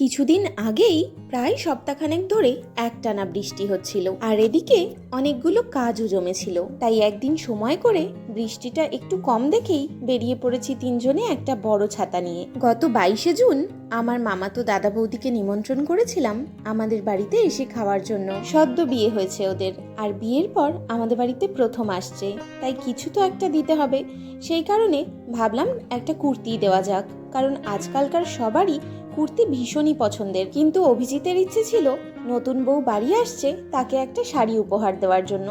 কিছুদিন আগেই প্রায় সপ্তাহখানেক ধরে একটানা বৃষ্টি হচ্ছিল। আর এদিকে অনেকগুলো কাজও জমেছিল। তাই একদিন সময় করে বৃষ্টিটা একটু কম দেখেই বেরিয়ে পড়েছি তিনজনে একটা বড় ছাতা নিয়ে। গত বাইশে জুন আমার মামা তো দাদা বৌদিকে নিমন্ত্রণ করেছিলাম আমাদের বাড়িতে এসে খাওয়ার জন্য। সদ্য বিয়ে হয়েছে ওদের। আর বিয়ের পর আমাদের বাড়িতে প্রথম আসছে। তাই কিছু তো একটা দিতে হবে। সেই কারণে ভাবলাম একটা কুর্তি দেওয়া যাক। কারণ আজকালকার সবারই কুর্তি ভীষণই পছন্দের, কিন্তু অভিজিতের ইচ্ছে ছিল নতুন বউ বাড়ি আসছে, তাকে একটা শাড়ি উপহার দেওয়ার জন্য।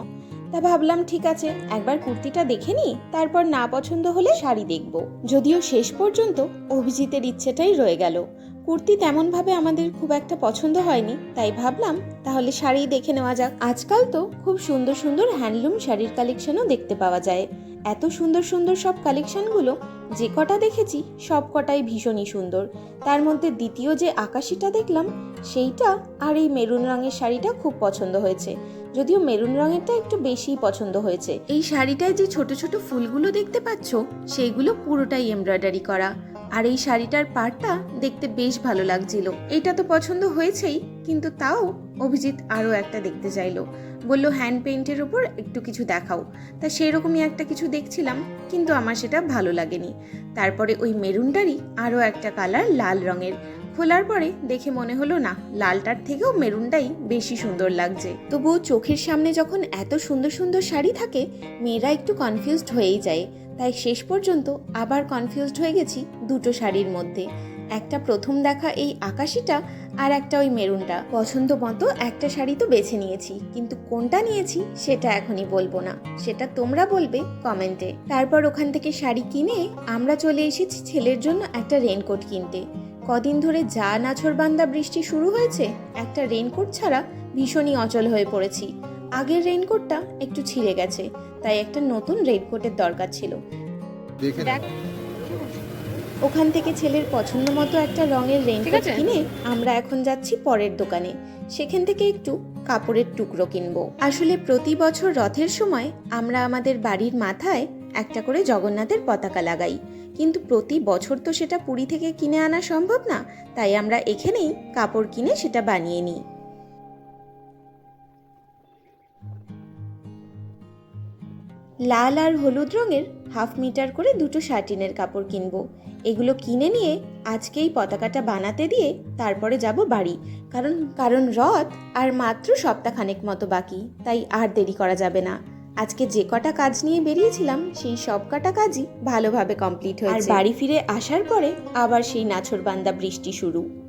তা ভাবলাম, ঠিক আছে, একবার কুর্তিটা দেখে নিই, তারপর না পছন্দ হলে শাড়ি দেখব। যদিও শেষ পর্যন্ত অভিজিতের ইচ্ছেটাই রয়ে গেল। কুর্তি তেমনভাবে আমাদের খুব একটা পছন্দ হয়নি, তাই ভাবলাম, তাহলে শাড়ি দেখে নেওয়া যাক। আজকাল তো খুব সুন্দর সুন্দর হ্যান্ডলুম শাড়ির কালেকশনও দেখতে পাওয়া যায়। এত সুন্দর সুন্দর সব কালেকশনগুলো যে কটা দেখেছি, সব কটাই ভীষণই সুন্দর। তার মধ্যে দ্বিতীয় যে আকাশিটা দেখলাম, সেইটা আর এই মেরুন রঙের শাড়িটা খুব পছন্দ হয়েছে। যদিও মেরুন রঙেরটা একটু বেশিই পছন্দ হয়েছে। এই শাড়িটায় যে ছোট ছোট ফুলগুলো দেখতে পাচ্ছ, সেইগুলো পুরোটাই এমব্রয়ডারি করা। আর এই শাড়িটার পাড়টা দেখতে বেশ ভালো লাগছিল। এটা তো পছন্দ হয়েছেই, কিন্তু তাও অভিজিৎ আরও একটা দেখতে চাইলো। বলল, হ্যান্ড পেইন্টের উপর একটু কিছু দেখাও। তা সেরকমই একটা কিছু দেখছিলাম, কিন্তু আমার সেটা ভালো লাগেনি। তারপরে ওই মেরুনটারই আরও একটা কালার লাল রঙের। খোলার পরে দেখে মনে হলো, না, লালটার থেকেও মেরুনটাই বেশি সুন্দর লাগছে। তবুও চোখের সামনে যখন এত সুন্দর সুন্দর শাড়ি থাকে, মেয়েরা একটু কনফিউজড হয়েই যায়। তাই শেষ পর্যন্ত আবার কনফিউজড হয়ে গেছি দুটো শাড়ির মধ্যে। একটা প্রথম দেখা এই আকাশিটা আর একটা ওই মেরুনটা। পছন্দ মতো একটা শাড়ি তো বেছে নিয়েছি, কিন্তু কোনটা নিয়েছি সেটা এখনই বলব না। সেটা তোমরা বলবে কমেন্টে তারপর ওখান থেকে শাড়ি কিনে আমরা চলে এসেছি ছেলের জন্য একটা রেনকোট কিনতে। কদিন ধরে যা নাছরবান্দা বৃষ্টি শুরু হয়েছে, একটা রেনকোট ছাড়া ভীষণই অচল হয়ে পড়েছি। আগের রেনকোটটা একটু ছিঁড়ে গেছে, তাই একটা নতুন রেনকোটের দরকার ছিল। ওখান থেকে ছেলের পছন্দ মতো একটা রঙের রেনকোট আছে? কিনে আমরা এখন যাচ্ছি পরের দোকানে। সেখান থেকে একটু কাপড়ের টুকরো কিনবো। আসলে প্রতি বছর রথের সময় আমরা আমাদের বাড়ির মাথায় একটা করে জগন্নাথের পতাকা লাগাই। কিন্তু প্রতি বছর তো সেটা পুরী থেকে কিনে আনা সম্ভব না। তাই আমরা এখানেই কাপড় কিনে সেটা বানিয়ে নিই। লাল আর হলুদ রঙের হাফ মিটার করে দুটো শার্টিনের কাপড় কিনবো। এগুলো কিনে নিয়ে আজকেই পতাকাটা বানাতে দিয়ে তারপরে যাব বাড়ি। কারণ কারণ রথ আর মাত্র সপ্তাহখানেক মতো বাকি তাই আর দেরি করা যাবে না। আজকে যে কটা কাজ নিয়ে বেরিয়েছিলাম সেই সব কটা কাজই ভালোভাবে কমপ্লিট হয়েছে। আর বাড়ি ফিরে আসার পরে আবার সেই নাছরবান্দা বৃষ্টি শুরু।